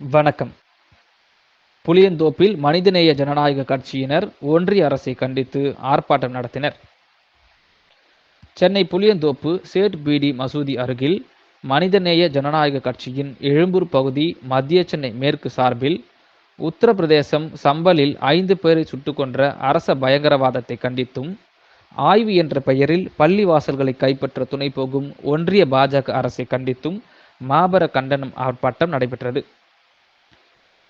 வணக்கம். புளியந்தோப்பில் மனிதநேய ஜனநாயக கட்சியினர் ஒன்றிய அரசை கண்டித்து ஆர்ப்பாட்டம் நடத்தினர். சென்னை புளியந்தோப்பு சேட் பீடி மசூதி அருகில் மனிதநேய ஜனநாயக கட்சியின் எழும்பூர் பகுதி மத்திய சென்னை மேற்கு சார்பில் உத்தரப்பிரதேசம் சம்பலில் ஐந்து பேரை சுட்டுக்கொன்ற அரச பயங்கரவாதத்தை கண்டித்தும் ஆய்வு என்ற பெயரில் பள்ளி வாசல்களை கைப்பற்ற துணை போகும் ஒன்றிய பாஜக அரசை கண்டித்தும் மாபர கண்டனம் ஆர்ப்பாட்டம் நடைபெற்றது.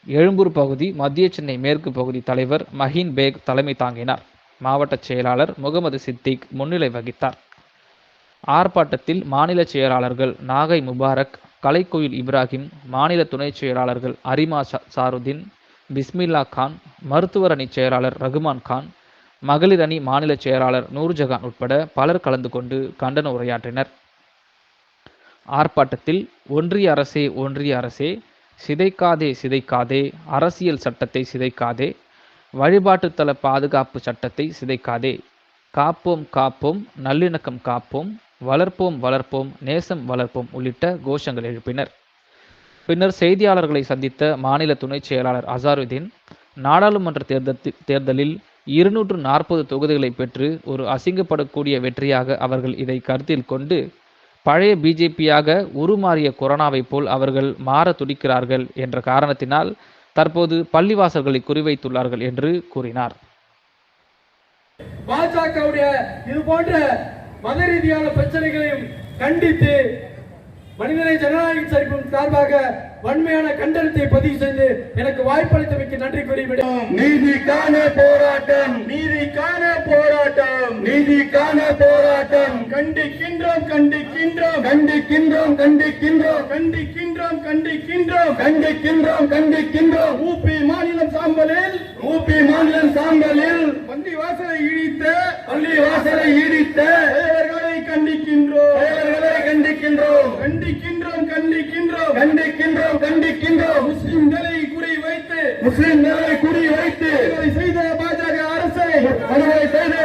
எழும்பூர் பகுதி மத்திய சென்னை மேற்கு பகுதி தலைவர் மஹின் பேக் தலைமை தாங்கினார். மாவட்ட செயலாளர் முகமது சித்திக் முன்னிலை வகித்தார். ஆர்ப்பாட்டத்தில் மாநில செயலாளர்கள் நாகை முபாரக் கலைக்கோயில் இப்ராஹிம் மாநில துணை செயலாளர்கள் அரிமா சாருதீன் பிஸ்மில்லா கான் மருத்துவர் அணி செயலாளர் ரகுமான் கான் மகளிர் அணி மாநில செயலாளர் நூர்ஜஹான் உட்பட பலர் கலந்து கொண்டு கண்டன உரையாற்றினர். ஆர்ப்பாட்டத்தில் ஒன்றிய அரசே ஒன்றிய அரசே சிதைக்காதே சிதைக்காதே. அரசியல் சட்டத்தை சிதைக்காதே. வழிபாட்டுத்தல பாதுகாப்பு சட்டத்தை சிதைக்காதே. காப்போம் காப்போம் நல்லிணக்கம் காப்போம் வளர்ப்போம் வளர்ப்போம் நேசம் வளர்ப்போம் உள்ளிட்ட கோஷங்கள் எழுப்பினர். பின்னர் செய்தியாளர்களை சந்தித்த மாநில துணைச் செயலாளர் அசாருதீன் நாடாளுமன்ற தேர்தல் தேர்தலில் இருநூற்று நாற்பது தொகுதிகளை பெற்று ஒரு அசிங்கப்படக்கூடிய வெற்றியாக அவர்கள் இதை கருத்தில் கொண்டு பழைய பிஜேபியாக உருமாறிய கொரோனாவைப் போல் அவர்கள் மாற துடிக்கிறார்கள் என்ற காரணத்தினால் தற்போது பள்ளிவாசல்களை குறிவைத்துள்ளார்கள் என்று கூறினார். பாஜகவுடைய இது போன்ற மத ரீதியான பிரச்சனைகளையும் கண்டித்து மனிதனை ஜனநாயக சரிப்பின் சார்பாக வன்மையான கண்டனத்தை பதிவு செய்து எனக்கு வாய்ப்பளித்தமைக்கு நன்றி கூறி நீதிக்கான போராட்டம். நீதிக்கான நீதிக்கான போராட்டம். கண்டிக்கின்றோம் கண்டிக்கின்றோம். கண்டிக்கின்றோம் கண்டிக்கின்றோம். கண்டிக்கின்றோம் கண்டிக்கின்றோம். கண்டிக்கின்றோம் கண்டிக்கின்றோம். ஊபி மாநிலம் சாம்பலில் ஊபி மாநிலம் சாம்பலில் பள்ளி வாசலை இழித்த பள்ளி வாசலை இழித்த பெயர்களை கண்டிக்கின்றோம். பெயர்களை கண்டிக்கின்றோம். கண்டிக்கின்றோம் கண்டிக்கின்றோம். கண்டிக்கின்றோம் கண்டிக்கின்றோம். முஸ்லிம்களை குறி வைத்து முஸ்லிம்களை குறி வைத்து செய்த பாஜக அரசை செய்த